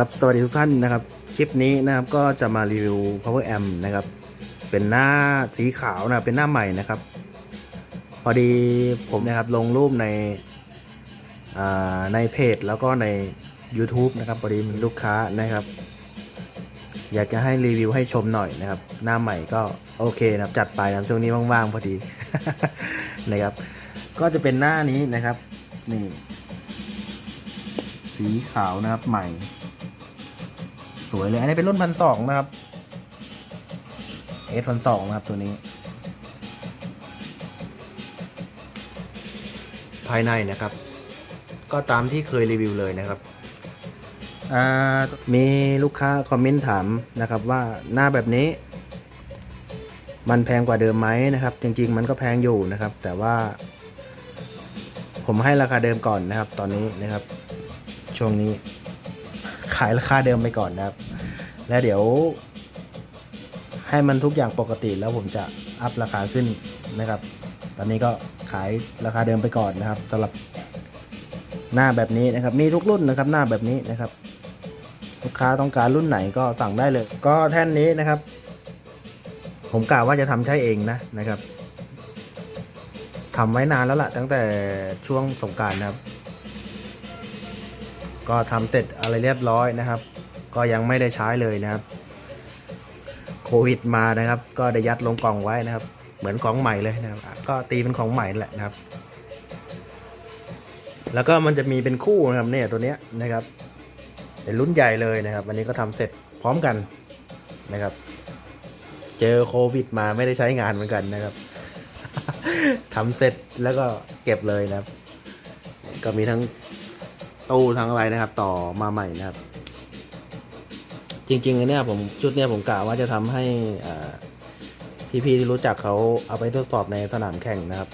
ครับสวัสดีทุกท่านนะครับ คลิปนี้นะครับก็จะมารีวิว power amp นะครับ เป็นหน้าสีขาวนะเป็นหน้าใหม่นะครับ พอดีผมนะครับลงรูปในในเพจแล้วก็ใน YouTube นะครับพอดีมีลูกค้านะครับ อยากจะให้รีวิวให้ชมหน่อยนะครับ หน้าใหม่ก็โอเคนะครับจัดไปนะช่วงนี้ว่างๆพอดีนะครับ ก็จะเป็นหน้านี้นะครับนี่สีขาวนะครับใหม่ วยเลย อันนี้เป็นรุ่นพันสองนะครับเอสพันสองนะครับตัวนี้ ภายในนะครับ ก็ตามที่เคยรีวิวเลยนะครับอ่ามีลูกค้าคอมเมนต์ถามนะครับว่าหน้าแบบนี้ มันแพงกว่าเดิมไหมนะครับ จริง ๆ มันก็แพงอยู่นะครับ แต่ว่า ผมให้ราคาเดิมก่อนนะครับ ตอนนี้นะครับ ช่วงนี้ขายราคาเดิมไปก่อนนะครับ แล้วเดี๋ยว ให้มันทุกอย่างปกติแล้วผมจะอัพราคาขึ้นนะครับ ตอนนี้ก็ขายราคาเดิมไปก่อนนะครับสำหรับหน้าแบบนี้นะครับ มีทุกรุ่นนะครับหน้าแบบนี้นะครับ ลูกค้าต้องการรุ่นไหนก็สั่งได้เลย ก็แท่นนี้นะครับ ผมกล่าวว่าจะทำใช้เองนะนะครับทำไว้นานแล้วล่ะ ตั้งแต่ช่วงสงการนะครับ ก็ทำเสร็จอะไรเรียบร้อยนะครับ ก็ยังไม่ได้ใช้เลยนะครับ โควิดมานะครับ ก็ได้ยัดลงกล่องไว้นะครับ เหมือนของใหม่เลยนะครับ ก็ตีเป็นของใหม่แหละนะครับ แล้วก็มันจะมีเป็นคู่นะครับเนี่ยตัวเนี้ยนะครับ เป็นรุ่นใหญ่เลยนะครับวันนี้ก็ทำเสร็จพร้อมกันนะครับ เจอโควิดมาไม่ได้ใช้งานเหมือนกันนะครับทำเสร็จแล้วก็เก็บเลยนะครับ ก็มีทั้งตู้ทั้งอะไรนะครับ ต่อมาใหม่นะครับ จริงๆเนี้ยผมชุดเนี้ยผมกะว่าจะทำให้พี่ๆที่รู้จักเขาเอาไปทดสอบในสนามแข่งนะครับ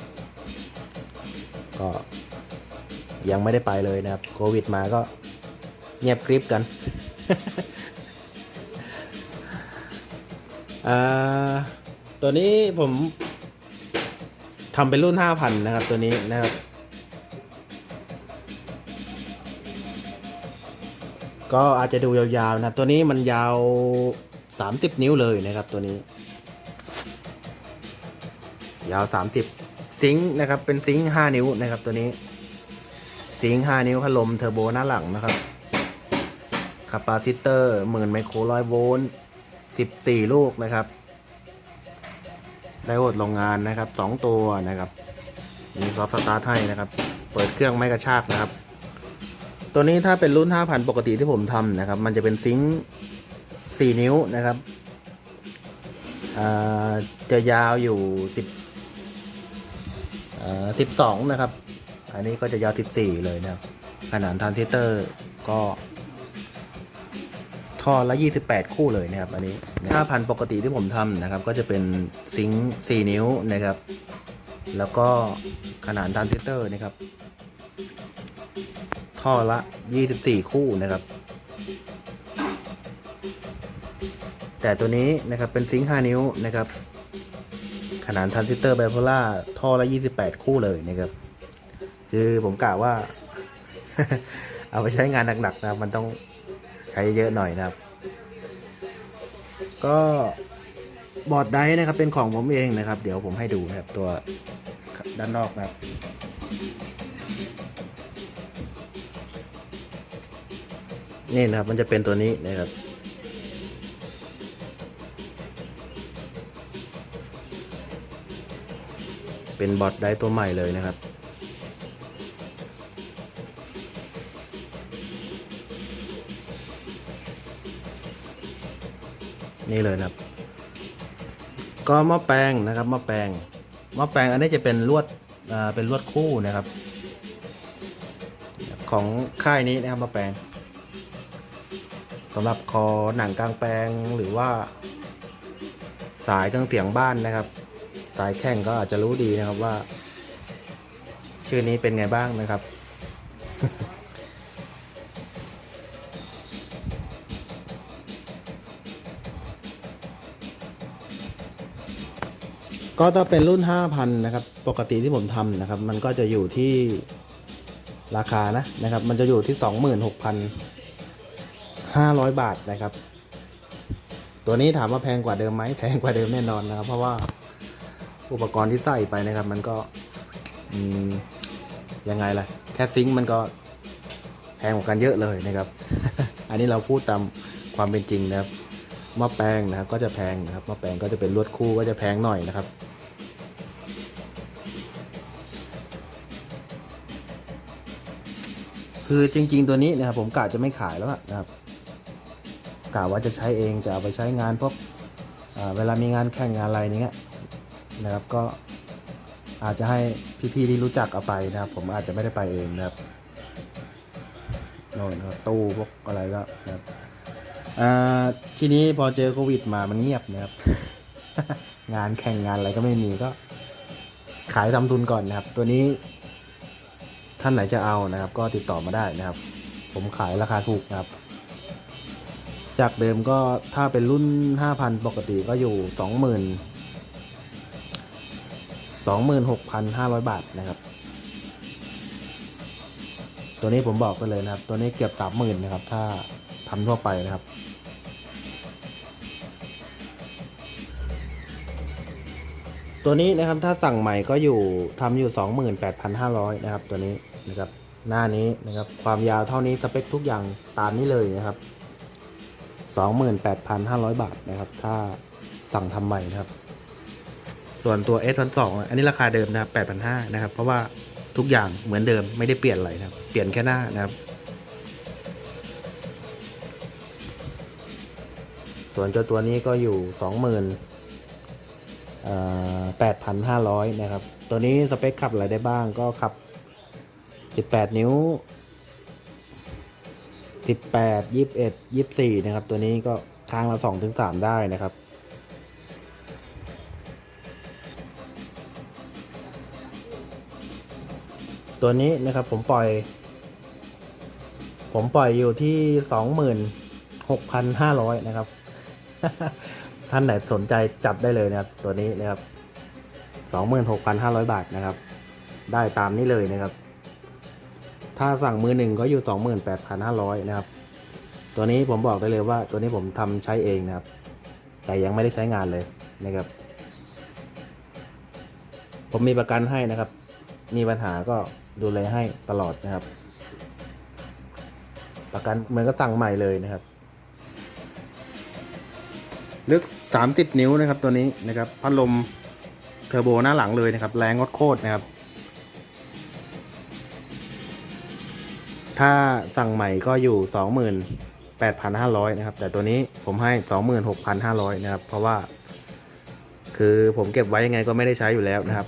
ก็ยังไม่ได้ไปเลยนะครับโควิดมาก็เงียบกริบกันอ่าตัวนี้ผมทำเป็นรุ่น 5,000 นะครับตัวนี้นะครับ ก็อาจจะดูยาวๆนะครับ ตัวนี้มันยาว 30 นิ้วเลยนะครับตัวนี้ ยาว 30 ซิงค์นะครับ เป็นซิงค์5นิ้วนะครับตัวนี้ ซิงค์5นิ้วพัดลมเทอร์โบหน้าหลังนะครับคาปาซิเตอร์หมื่นไมโครร้อยโวลต์14 ลูกนะครับไดโอดโรงงานนะครับ 2 ตัวนะครับ มีซอฟต์สตาร์ทให้นะครับ เปิดเครื่องไม่กระชากนะครับ ตัวนี้ถ้าเป็นรุ่น 5,000 ปกติที่ผมทำนะครับ มันจะเป็นซิงค์4นิ้วนะครับจะยาวอยู่ 10 12 นะครับ อันนี้ก็จะยาว 14 เลยนะครับ ขนาดทรานซิสเตอร์ก็ท่อละ 28 คู่เลยนะครับ อันนี้ 5,000 ปกติที่ผมทำนะครับ ก็จะเป็นซิงค์4นิ้วนะครับ แล้วก็ขนาดทรานซิสเตอร์นะครับ ท่อละ 24 คู่นะครับ แต่ตัวนี้นะครับเป็นซิงค์5นิ้วนะครับ ขนาดทรานซิสเตอร์ไบโพล่าท่อละ 28 คู่เลยนะครับ คือผมกะว่า เอาไปใช้งานหนักๆนะมันต้องใช้เยอะหน่อยนะครับ ก็บอร์ดไดนะครับเป็นของผมเองนะครับ เดี๋ยวผมให้ดูนะครับตัวด้านนอกนะครับ นี่นะครับ มันจะเป็นตัวนี้นะครับ เป็นบอทได้ตัวใหม่เลยนะครับ นี่เลยนะครับ ก็หม้อแปลงนะครับหม้อแปลงหม้อแปลงอันนี้จะเป็นลวดอ่าเป็นลวดคู่นะครับ ของค่ายนี้นะครับหม้อแปลง สำหรับคอหนังกลางแปลงหรือว่า สายเครื่องเสียงบ้านนะครับ สายแข่งก็อาจจะรู้ดีนะครับว่า ชื่อนี้เป็นไงบ้างนะครับ ก็ถ้าเป็นรุ่น 5,000 นะครับ ปกติที่ผมทำนะครับ มันก็จะอยู่ที่ราคานะนะครับ มันจะอยู่ที่ 26,000 ห้าร้อยบาทนะครับ ตัวนี้ถามว่าแพงกว่าเดิมไหมแพงกว่าเดิมแน่นอนนะครับ เพราะว่าอุปกรณ์ที่ใส่ไปนะครับ มันก็ยังไงล่ะแค่ซิงค์มันก็แพงกว่ากันเยอะเลยนะครับ อันนี้เราพูดตามความเป็นจริงนะครับหม้อแปลงนะครับ ก็จะแพงนะครับหม้อแปลงก็จะเป็นลวดคู่ก็จะแพงหน่อยนะครับคือจริง ๆ ตัวนี้นะครับผมกะจะไม่ขายแล้วนะครับ กะว่าจะใช้เองจะเอาไปใช้งานพวกเวลามีงานแข่งงานอะไรอย่างเงี้ยนะครับก็อาจจะให้พี่ๆที่รู้จักเอาไปนะครับ ผมอาจจะไม่ได้ไปเองนะครับโน่นนะตู้พวกอะไรก็นะครับทีนี้พอเจอโควิดมามันเงียบนะครับ งานแข่งงานอะไรก็ไม่มีก็ ขายทำทุนก่อนนะครับ ตัวนี้ท่านไหนจะเอานะครับ ก็ติดต่อมาได้นะครับ ผมขายราคาถูกนะครับ จากเดิมก็ถ้าเป็นรุ่น 5,000 ปกติก็อยู่ 20,000 26,500 บาทนะครับ ตัวนี้ผมบอกไปเลยนะครับ ตัวนี้เกือบ30,000นะครับ ถ้าทำทั่วไปนะครับตัวนี้นะครับถ้าสั่งใหม่ก็อยู่ทำอยู่ 28,500 นะครับ ตัวนี้นะครับ หน้านี้นะครับ ความยาวเท่านี้สเปคทุกอย่างตามนี้เลยนะครับ 28,500 บาทนะครับ ถ้าสั่งทำใหม่นะครับ ส่วนตัว S 1 2 อันนี้ราคาเดิมนะครับ8,500นะครับ เพราะว่าทุกอย่างเหมือนเดิมไม่ได้เปลี่ยนอะไรนะครับ เปลี่ยนแค่หน้านะครับ ส่วนเจ้าตัวนี้ก็อยู่20,000แปดพันห้าร้อยนะครับ ตัวนี้สเปคขับอะไรได้บ้างก็ขับสิบแปดนิ้ว สิบแปดยี่สิบเอ็ดยี่สิบสี่นะครับ ตัวนี้ก็ค้างละสองถึงสามได้นะครับตัวนี้นะครับผมปล่อย ผมปล่อยอยู่ที่สองหมื่นหกพันห้าร้อยนะครับ ท่านไหนสนใจจับได้เลยนะครับ ตัวนี้นะครับสองหมื่นหกพันห้าร้อยบาทนะครับ ได้ตามนี้เลยนะครับ ถ้าสั่งมือหนึ่งก็อยู่สองหมื่นแปดพันห้าร้อยนะครับ ตัวนี้ผมบอกได้เลยว่าตัวนี้ผมทำใช้เองนะครับ แต่ยังไม่ได้ใช้งานเลยนะครับ ผมมีประกันให้นะครับ มีปัญหาก็ดูแลให้ตลอดนะครับ ประกันเหมือนก็สั่งใหม่เลยนะครับ ลึก 30 นิ้วนะครับตัวนี้นะครับ พัดลมเทอร์โบหน้าหลังเลยนะครับ แรงโคตรนะครับ ถ้าสั่งใหม่ก็อยู่ 28,500 นะครับ แต่ตัวนี้ผมให้ 26,500 นะครับ เพราะว่า คือผมเก็บไว้ยังไงก็ไม่ได้ใช้อยู่แล้วนะครับ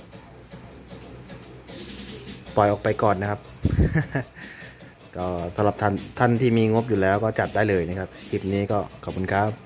ปล่อยออกไปก่อนนะครับ ก็สำหรับท่านท่านที่มีงบอยู่แล้วก็จัดได้เลยนะครับ คลิปนี้ก็ขอบคุณครับ